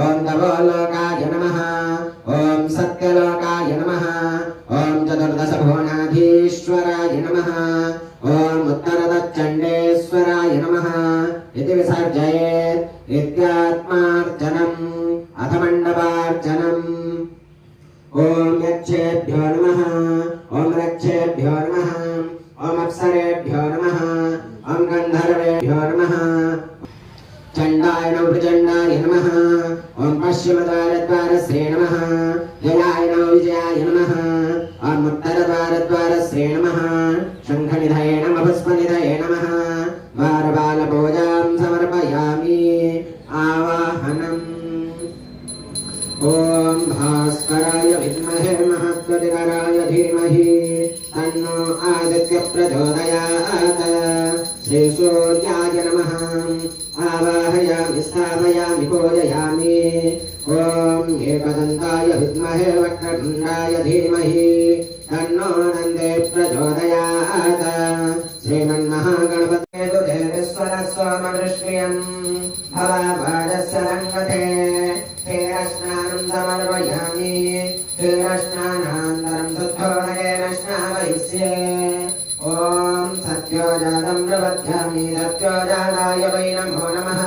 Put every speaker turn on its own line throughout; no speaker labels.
ఓం తపోలోకాయ నమ. ఓం సత్యలోకాయ నమ. ఓం చతుర్దశ భువనాధీశ్వరాయ నమ. ఓం ఉత్తరదచ్చండేశ్వరాయ నమ. ఇది విసర్జయేత్ నిత్యాత్మార్చనम् అథ మండపార్చనम् ఓం యక్షేభ్యో నమ. ఓం రక్షేభ్యో నమ. ఓం అప్సరేభ్యో నమ. ఓం గంధర్వేభ్యో నమ. చండాయ నమ ప్రచండాయ నమ. ఓం పశ్చిమద్వారద్వారశ్రీ నమ జయాయ నమ విజయాయ నమ ఓం ఉత్తరద్వారద్వారశ్రీ నమ శంఖనిధయ నమ భస్మనిధయ నమ వారబాలభోజాం సమర్పయామి ఆవాహనం. ఓం భాస్కరాయ విద్మహే మహాత్మతికరాయ ధీమహి. తన్నో ఆదిత్య ప్రచోదయాత్. श्रीसूर्याय नमः आवाहयामि स्थापयामि पूजयामि ॐ एकदन्ताय विद्महे वक्रतुण्डाय धीमहि तन्नो नन्दे प्रचोदयात् श्रीमन्महागणपते तु देवेश्वरस्वामदृष्ट्रियम् भवापादस्य रङ्गते क्षीरस्नानं समर्पयामि क्षीरस्नानान्तरं शुद्धोदकेन स्नापयिष्ये ॐ सत्योजातं प्रबध्यामि सत्योजाताय वै नमो नमः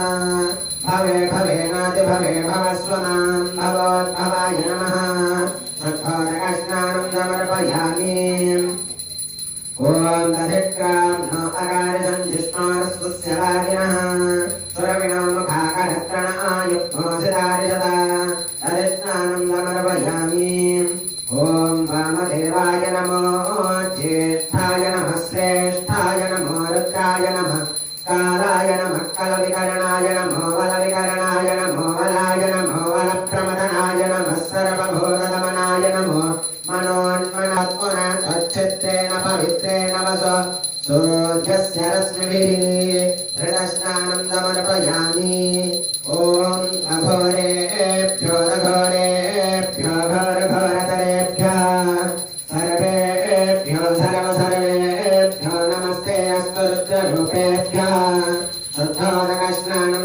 भवे भवेनाति भवे भवस्व मां भवोद्भवाय नमः शुद्धोदकस्नानं समर्पयामि ॐ दधिक्रां नो अकारिजं जिष्णोरस्वस्य वादिनः सुरविणो सूर्यस्य रश्मिभिः हृदस्नानं समर्पयामि ॐ अघोरेभ्यो रघोरेभ्यो घोरघोरतरेभ्यः सर्वेभ्यो सर्वसर्वेभ्यो नमस्ते अस्तु रुद्ररूपेभ्यः शुद्धोदकस्नानं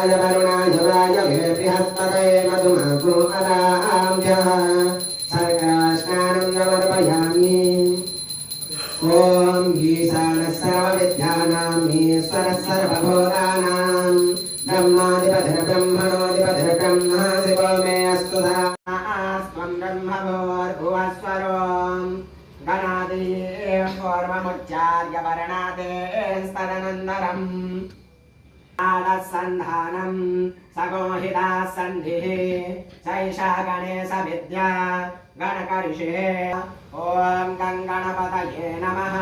स्वादरमित्राय वरुणाय वायवे बृहस्पतये मधुमागो अदाभ्यः शर्करास्नानं समर्पयामि ॐ ईशानः सर्वविद्यानाम् ईश्वरः सर्वभूतानां ब्रह्माधिपतिर्ब्रह्मणोऽधिपतिर्ब्रह्मा शिवो मे अस्तु स्वं ब्रह्मभूर्भुवस्वरो गणादीं पूर्वमुच्चार्य वर्णादेस्तदनन्दरम् आदसन्धानं सगोहिता सन्धिः सैषा गणेशविद्या गणकर्षे ॐ गङ्गणपतये नमः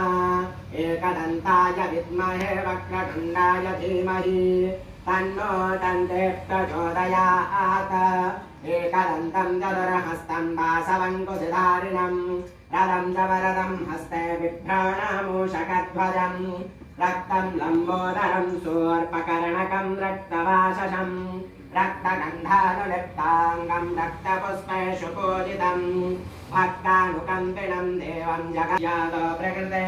एकदन्ताय विद्महे वक्रतुण्डाय धीमहि तन्नो दन्ते प्रचोदयात् एकदन्तं चतुर्हस्तं वासवङ्कुशिधारिणम् रदं च वरदं हस्ते बिभ्राणामूषकध्वजम् रक्तं लम्बोदरं सोऽर्पकर्णकं रक्तवाशसं रक्तगन्धानुलिप्ताङ्गं रक्तपुष्पेषु पूजितं भक्तानुकम्पिनं देवं जगज्जातो प्रकृते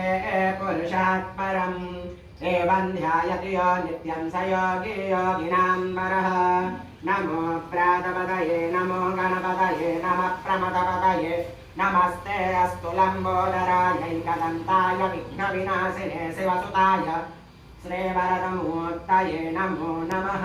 पुरुषात् परम् एवं ध्यायति यो नित्यं स योगी योगिनां वरः नमो प्रातपदये नमो गणपतये नमः प्रमदपदये नमस्ते अस्तु लम्बोदरायैकदन्ताय विघ्नविनाशिने शिवसुताय श्रीवरदमूर्तये नमो नमः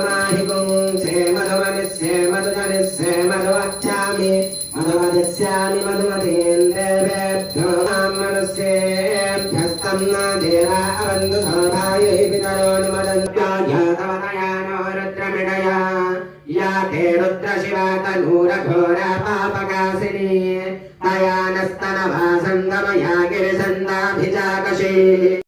रुद्र शिवा तनूर घोर पापकासिनी नयानस्तनभासन्दमया गिरिसन्दाभिचाकशी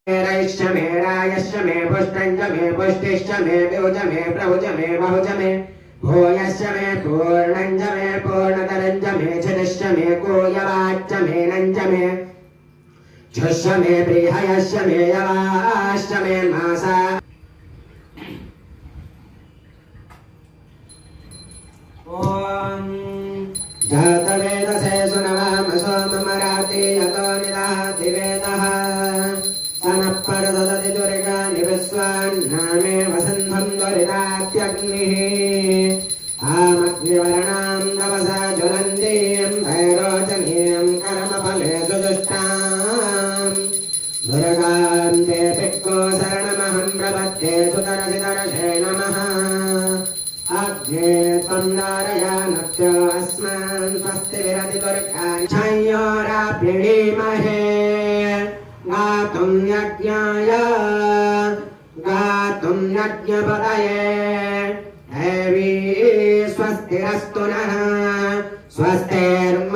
रैश्च मे रायश्च मे पुष्टञ्च मे पुष्टिश्च मे व्योज मे प्रभुज मे बहुज मे। भूयश्च मे पूर्णञ्च मे पूर्णतरञ्च मे छिदश्च मे कोयवाच्च मे नञ्च मे। झुश्च मे बृहयश्च मे यवा। स्वस्तिरस्तु नः स्वस्तिर्मानुषेभ्यः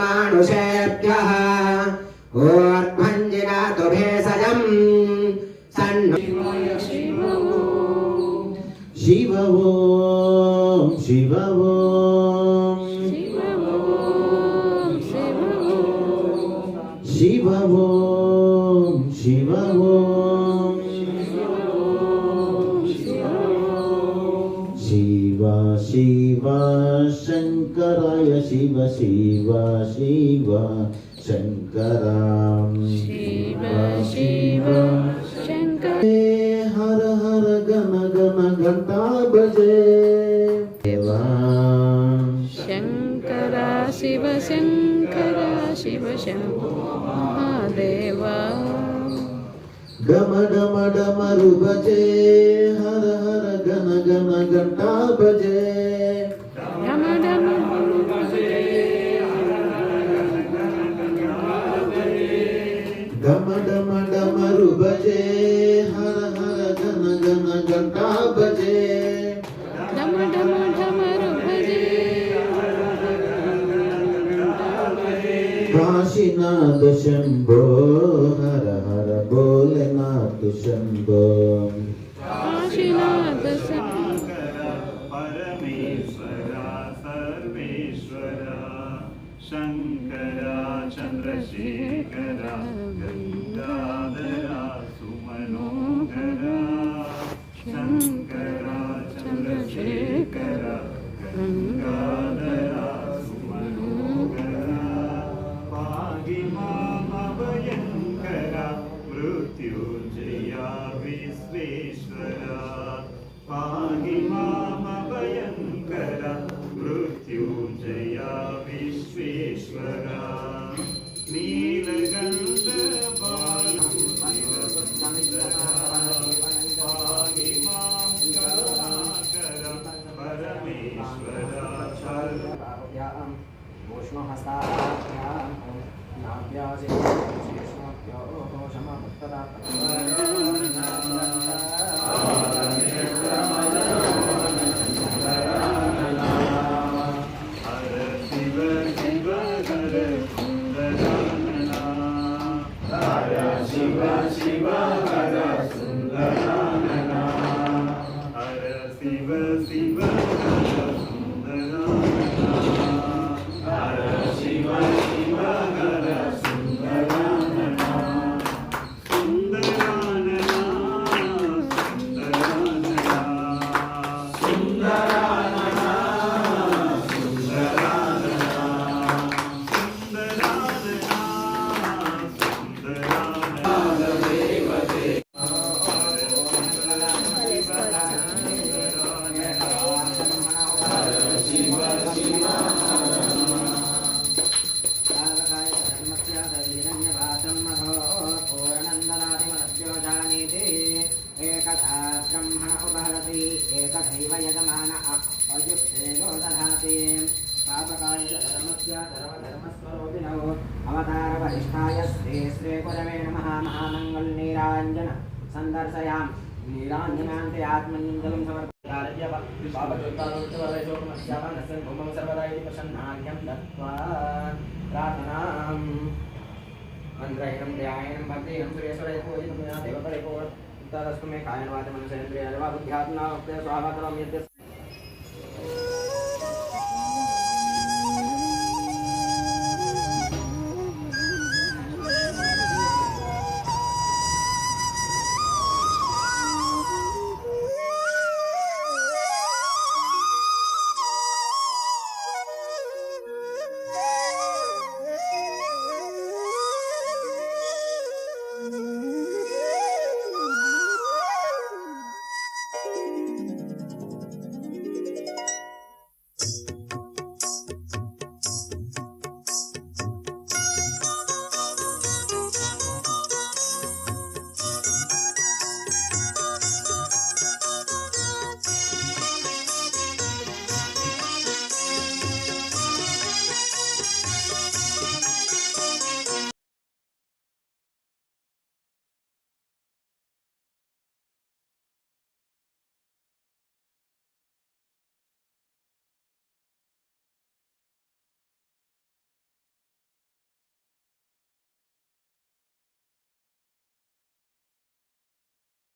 ऊर्ध्वञ्जिनातु भेषजम् सन्नु
शिव ॐ शिव ॐ शिव ॐ शिव ॐ शङ्कराय शिव शिव शिव शङ्करां
शिव शिव शङ्कर
हर हर गण गण घण्टा बजे देवा
शङ्करा शिव शङ्करा शिव शम्भो महादेवा
डम डम डमरु बजे हर हर गण गण घण्टा बजे घण्टा बजे
डम डम डमरु भजे
काशीनाथ शम्भो हर हर भोलेनाथ शम्भो
काशीनाथ
परमेश्वरा सर्वेश्वरा शङ्करा चन्द्रशेखरा गङ्गाधरा सुमनोहरा शङ्करा चन्द्रशेखरा गङ्गाधरा सुमनोहरा पाहि मामभयङ्करा मृत्युञ्जया विश्वेश्वरा पाहि मामभयङ्करा मृत्युञ्जया विश्वेश्वरा
धर्मधर्मस्वरूपिणो अवतारवरिष्ठाय श्री श्री गुरवे नमः महामङ्गलनीराञ्जन सन्दर्शयाम् नीराञ्जनान्ते आत्मनिन्दलं समर्पयार्य पापचोत्तारोत्तवरशोकमस्यापनस्य भूमं सर्वदा इति प्रसन्नार्घ्यं दत्त्वा प्रार्थनाम् मन्त्रहीनं ध्यायनं भक्तिहीनं सुरेश्वरे पूजितं मया देवपरे मे बुद्ध्यात्मना वक्ते यद्य
Thank you.